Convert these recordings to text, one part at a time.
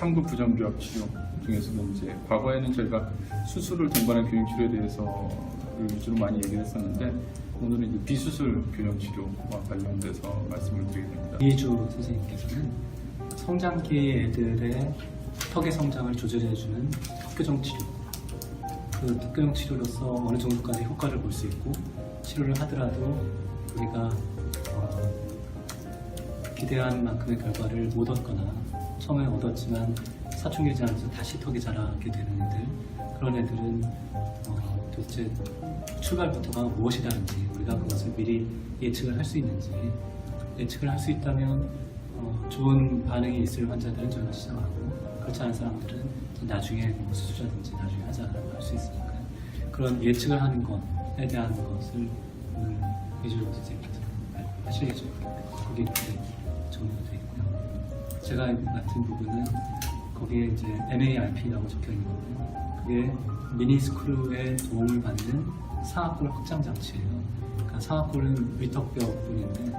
상부 부정교합 치료 중에서도 이제 과거에는 저희가 수술을 동반한 교정 치료에 대해서 위주로 많이 얘기를 했었는데 오늘은 이제 비수술 교정 치료와 관련돼서 말씀을 드리게 됩니다. 이해주 선생님께서는 성장기 애들의 턱의 성장을 조절해주는 턱교정 치료 그 턱교정 치료로서 어느 정도까지 효과를 볼 수 있고 치료를 하더라도 우리가 어, 기대한 만큼의 결과를 못 얻거나 처음에 얻었지만 사춘기 지나면서 다시 턱이 자라게 되는 애들 그런 애들은 어, 도대체 출발부터가 무엇이 다른지 우리가 그것을 미리 예측을 할 수 있는지 예측을 할 수 있다면 어, 좋은 반응이 있을 환자들은 저희가 시작하고 그렇지 않은 사람들은 나중에 뭐 수술이라든지 나중에 하자라고 할 수 있으니까 그런 예측을 하는 것에 대한 것을 오늘 이주호 선생님께서 하실 예정입니다. 거기 이렇게 정리가 되어 있고요. 제가 맡은 부분은 거기에 이제 MARP라고 적혀 있는 거고요. 그게 미니스크루의 도움을 받는 상악골 확장 장치예요. 그러니까 상악골은 위턱뼈 부분인데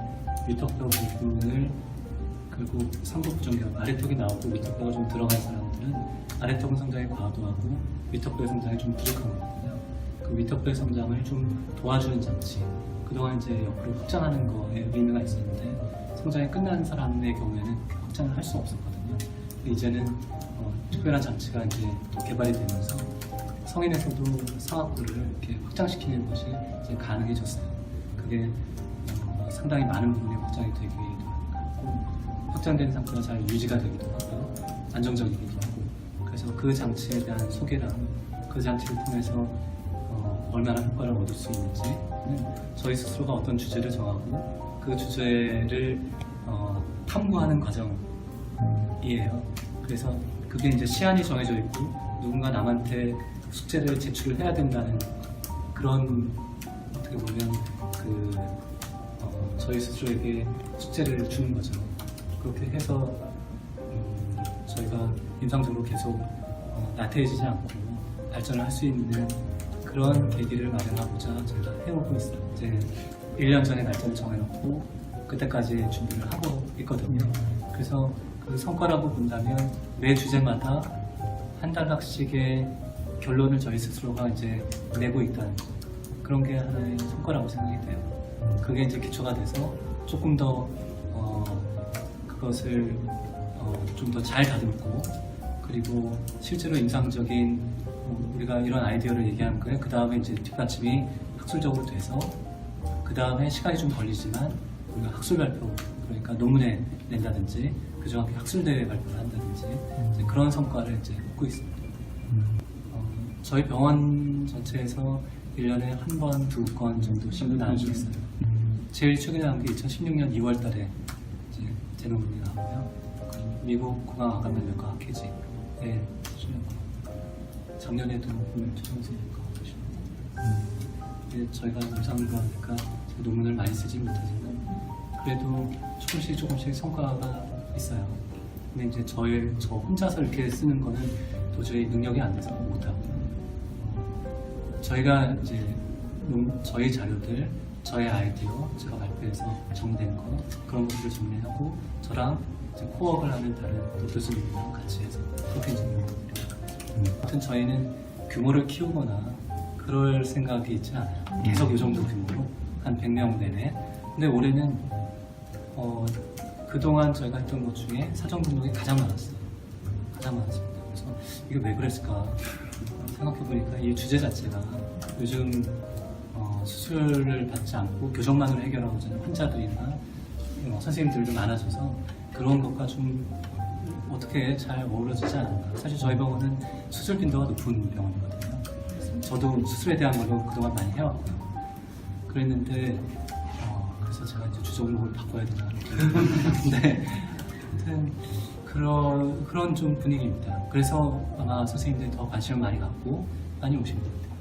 위턱뼈 부분을 결국 상부 부정경 아래턱이 나오고 위턱뼈가 좀 들어간 사람들은 아래턱은 성장이 과도하고 위턱뼈의 성장이 좀 부족한 거거든요. 그 위턱뼈의 성장을 좀 도와주는 장치. 그동안 이제 옆으로 확장하는 거에 의미가 있었는데 성장이 끝난 사람의 경우에는 확장을 할 수 없었거든요. 이제는 어, 특별한 장치가 이제 또 개발이 되면서 성인에서도 상악골을 이렇게 확장시키는 것이 이제 가능해졌어요. 그게 어, 상당히 많은 부분이 확장이 되기도 하고 확장된 상태가 잘 유지가 되기도 하고요. 안정적이기도 하고 그래서 그 장치에 대한 소개랑 그 장치를 통해서 어, 얼마나 효과를 얻을 수 있는지는 저희 스스로가 어떤 주제를 정하고 그 주제를 어, 탐구하는 과정이에요. 그래서 그게 이제 시한이 정해져 있고 누군가 남한테 숙제를 제출을 해야 된다는 그런 어떻게 보면 그 어, 저희 스스로에게 숙제를 주는 거죠. 그렇게 해서 음, 저희가 임상적으로 계속 어, 나태해지지 않고 발전을 할 수 있는 그런 계기를 마련하고자 저희가 해오고 있어요. 이제 1년 전에 날짜를 정해놓고 그때까지 준비를 하고 있거든요. 그래서 그 성과라고 본다면 매 주제마다 한 달락씩의 결론을 저희 스스로가 이제 내고 있다는 거. 그런 게 하나의 성과라고 생각이 돼요. 그게 이제 기초가 돼서 조금 더 어, 그것을 어, 좀 더 잘 다듬고 그리고 실제로 임상적인 어, 우리가 이런 아이디어를 얘기하는 거예요. 그 다음에 이제 뒷받침이 학술적으로 돼서 그 다음에 시간이 좀 걸리지만 우리가 학술 발표 그러니까 논문에 낸다든지 그 정확히 학술 대회 발표를 한다든지 이제 그런 성과를 이제 얻고 있습니다. 어, 저희 병원 전체에서 1년에 한 번, 두 건 정도씩 나오고 있어요. 제일 최근에 나온 게 2016년 2월 달에 이제 제 논문이 나왔고요. 그 미국 공항아감면역과 학회지에 출연하고 작년에도 오늘 최종선생님과 하시고 근데 저희가 임상과 하니까 논문을 많이 쓰지 못하지만 그래도 조금씩 조금씩 성과가 있어요. 근데 이제 저의 저 혼자서 이렇게 쓰는 거는 도저히 능력이 안 돼서 못하고요. 어, 저희가 이제 논- 저희 자료들, 저의 아이디어, 제가 발표해서 정리된 거 그런 것들을 정리하고 저랑 이제 코업을 하는 다른 또 교수님이랑 같이 해서 그렇게 이제 논문을 아무튼 저희는 규모를 키우거나 그럴 생각이 있지 않아요. 계속 이 정도 규모로 한 100명 내내. 근데 올해는 어, 그동안 저희가 했던 것 중에 사전 등록이 가장 많았어요. 가장 많았습니다. 그래서 이게 왜 그랬을까 생각해보니까 이 주제 자체가 요즘 어, 수술을 받지 않고 교정만으로 해결하고자 하는 환자들이나 어, 선생님들도 많아져서 그런 것과 좀 어떻게 잘 어우러지지 않았나. 사실 저희 병원은 수술 빈도가 높은 병원이거든요. 저도 수술에 대한 걸로 그동안 많이 해왔고요. 그랬는데 어, 그래서 제가 이제 주종목을 바꿔야 되나 근데 아무튼 그런 그런 좀 분위기입니다. 그래서 아마 선생님들이 더 관심을 많이 갖고 많이 오신 것 같아요.